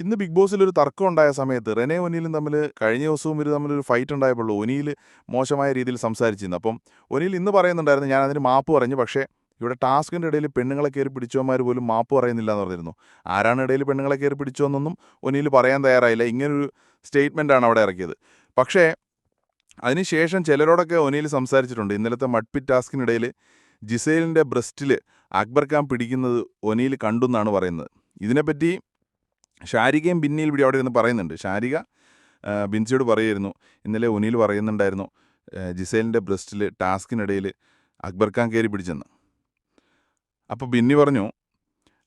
ഇന്ന് ബിഗ് ബോസിൽ ഒരു തർക്കം ഉണ്ടായ സമയത്ത് റെനെ ഒനീലും തമ്മിൽ കഴിഞ്ഞ ദിവസവും ഇവർ ഒരു ഫൈറ്റ് ഉണ്ടായപ്പോൾ ഒനീൽ മോശമായ രീതിയിൽ സംസാരിച്ചിരുന്നു. അപ്പം ഒനീൽ ഇന്ന് പറയുന്നുണ്ടായിരുന്നു ഞാൻ അതിന് മാപ്പ് പറഞ്ഞു പക്ഷേ ഇവിടെ ടാസ്കിന്റെ ഇടയിൽ പെണ്ണുങ്ങളെ കയറി പിടിച്ചവന്മാർ പോലും മാപ്പ് പറയുന്നില്ല എന്ന് പറഞ്ഞിരുന്നു. ആരാണ് ഇടയിൽ പെണ്ണുങ്ങളെ കയറി പിടിച്ചോന്നൊന്നും ഒനീൽ പറയാൻ തയ്യാറായില്ല. ഇങ്ങനൊരു സ്റ്റേറ്റ്മെന്റാണ് അവിടെ ഇറക്കിയത്. പക്ഷേ അതിനുശേഷം ചിലരോടൊക്കെ ഒനീൽ സംസാരിച്ചിട്ടുണ്ട്. ഇന്നലത്തെ മഡ്പിറ്റ് ടാസ്കിനിടയിൽ ജിസൈലിന്റെ ബ്രസ്റ്റിൽ അക്ബർ ഖാൻ പിടിക്കുന്നത് ഒനീൽ കണ്ടു എന്നാണ് പറയുന്നത്. ഇതിനെപ്പറ്റി ഷാരികയും ബിന്നിയിൽ ഇവിടെ അവിടെ ഇരുന്ന് പറയുന്നുണ്ട്. ഷാരിക ബിൻസിയോട് പറയായിരുന്നു ഇന്നലെ ഒനീൽ പറയുന്നുണ്ടായിരുന്നു ജിസേലിന്റെ ബ്രസ്റ്റിൽ ടാസ്കിനിടയിൽ അക്ബർ ഖാൻ കയറി പിടിച്ചെന്ന്. അപ്പോൾ ബിന്നി പറഞ്ഞു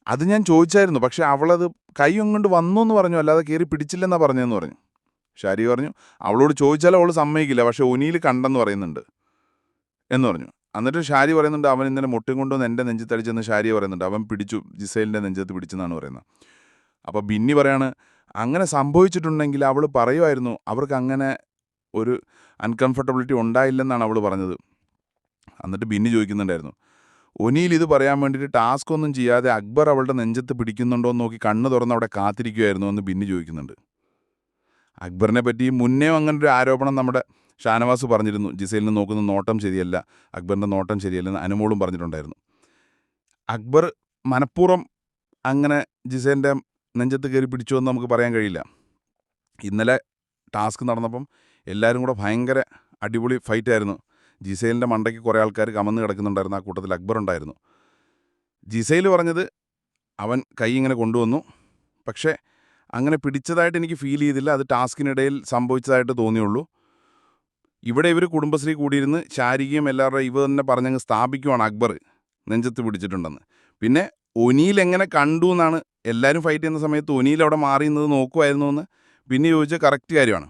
അത് ഞാൻ ചോദിച്ചായിരുന്നു പക്ഷേ അവളത് കൈ കൊണ്ട് വന്നു എന്ന് പറഞ്ഞു അല്ലാതെ കയറി പിടിച്ചില്ലെന്നാണ് പറഞ്ഞതെന്ന് പറഞ്ഞു. ഷാരി പറഞ്ഞു അവളോട് ചോദിച്ചാൽ അവൾ സമ്മതിക്കില്ല പക്ഷേ ഒനീൽ കണ്ടെന്ന് പറയുന്നുണ്ട്. എന്ന് പറഞ്ഞു. എന്നിട്ട് ഷാരി പറയുന്നുണ്ട് അവൻ ഇന്നലെ മുട്ടും കൊണ്ടുവന്ന് എന്റെ നെഞ്ചത്തടിച്ചെന്ന് ഷാരി പറയുന്നുണ്ട്. അവൻ പിടിച്ചു ജിസൈലിന്റെ നെഞ്ചത്ത് പിടിച്ചെന്നാണ് പറയുന്നത്. അപ്പോൾ ബിന്നി പറയാണ് അങ്ങനെ സംഭവിച്ചിട്ടുണ്ടെങ്കിൽ അവൾ പറയുമായിരുന്നു അവർക്ക് അങ്ങനെ ഒരു അൺകംഫർട്ടബിലിറ്റി ഉണ്ടായില്ലെന്നാണ് അവൾ പറഞ്ഞത്. എന്നിട്ട് ബിന്നി ചോദിക്കുന്നുണ്ടായിരുന്നു ഒനിയിൽ ഇത് പറയാൻ വേണ്ടിയിട്ട് ടാസ്ക് ഒന്നും ചെയ്യാതെ അക്ബർ അവളുടെ നെഞ്ചത്ത് പിടിക്കുന്നുണ്ടോ എന്ന് നോക്കി കണ്ണ് തുറന്ന് അവിടെ കാത്തിരിക്കുമായിരുന്നു എന്ന് ബിന്നി ചോദിക്കുന്നുണ്ട്. അക്ബറിനെ പറ്റി മുന്നേ അങ്ങനെ ഒരു ആരോപണം നമ്മുടെ ഷാനവാസ് പറഞ്ഞിരുന്നു ജിസൈലിന് നോക്കുന്ന നോട്ടം ശരിയല്ല അക്ബറിന്റെ നോട്ടം ശരിയല്ലെന്ന് അനുമോളും പറഞ്ഞിട്ടുണ്ടായിരുന്നു. അക്ബർ മനഃപൂർവം അങ്ങനെ ജിസേലിന്റെ നെഞ്ചത്ത് കയറി പിടിച്ചു എന്ന് നമുക്ക് പറയാൻ കഴിയില്ല. ഇന്നലെ ടാസ്ക് നടന്നപ്പം എല്ലാവരും കൂടെ ഭയങ്കര അടിപൊളി ഫൈറ്റായിരുന്നു ജിസൈലിന്റെ മണ്ടയ്ക്ക് കുറേ ആൾക്കാർ കമന്ന് കിടക്കുന്നുണ്ടായിരുന്നു. ആ കൂട്ടത്തിൽ അക്ബർ ഉണ്ടായിരുന്നു. ജിസൈൽ പറഞ്ഞത് അവൻ കൈ ഇങ്ങനെ കൊണ്ടുവന്നു. പക്ഷേ അങ്ങനെ പിടിച്ചതായിട്ട് എനിക്ക് ഫീൽ ചെയ്തില്ല. അത് ടാസ്കിനിടയിൽ സംഭവിച്ചതായിട്ട് തോന്നിയുള്ളൂ. ഇവിടെ ഇവർ കുടുംബശ്രീ കൂടിയിരുന്ന് ശാരീരികം എല്ലാവരുടെയും ഇവ തന്നെ പറഞ്ഞങ്ങ് സ്ഥാപിക്കുവാണ് അക്ബർ നെഞ്ചത്ത് പിടിച്ചിട്ടുണ്ടെന്ന്. പിന്നെ ഒനീൽ എങ്ങനെ കണ്ടു എന്നാണ് എല്ലാവരും ഫൈറ്റ് ചെയ്യുന്ന സമയത്ത് ഒനിയിൽ അവിടെ മാറി നിന്നത് നോക്കുമായിരുന്നു എന്ന് പിന്നെ ചോദിച്ച കറക്റ്റ് കാര്യമാണ്.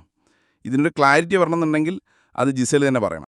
ഇതിനൊരു ക്ലാരിറ്റി വരണമെന്നുണ്ടെങ്കിൽ അത് ജിസേൽ തന്നെ പറയണം.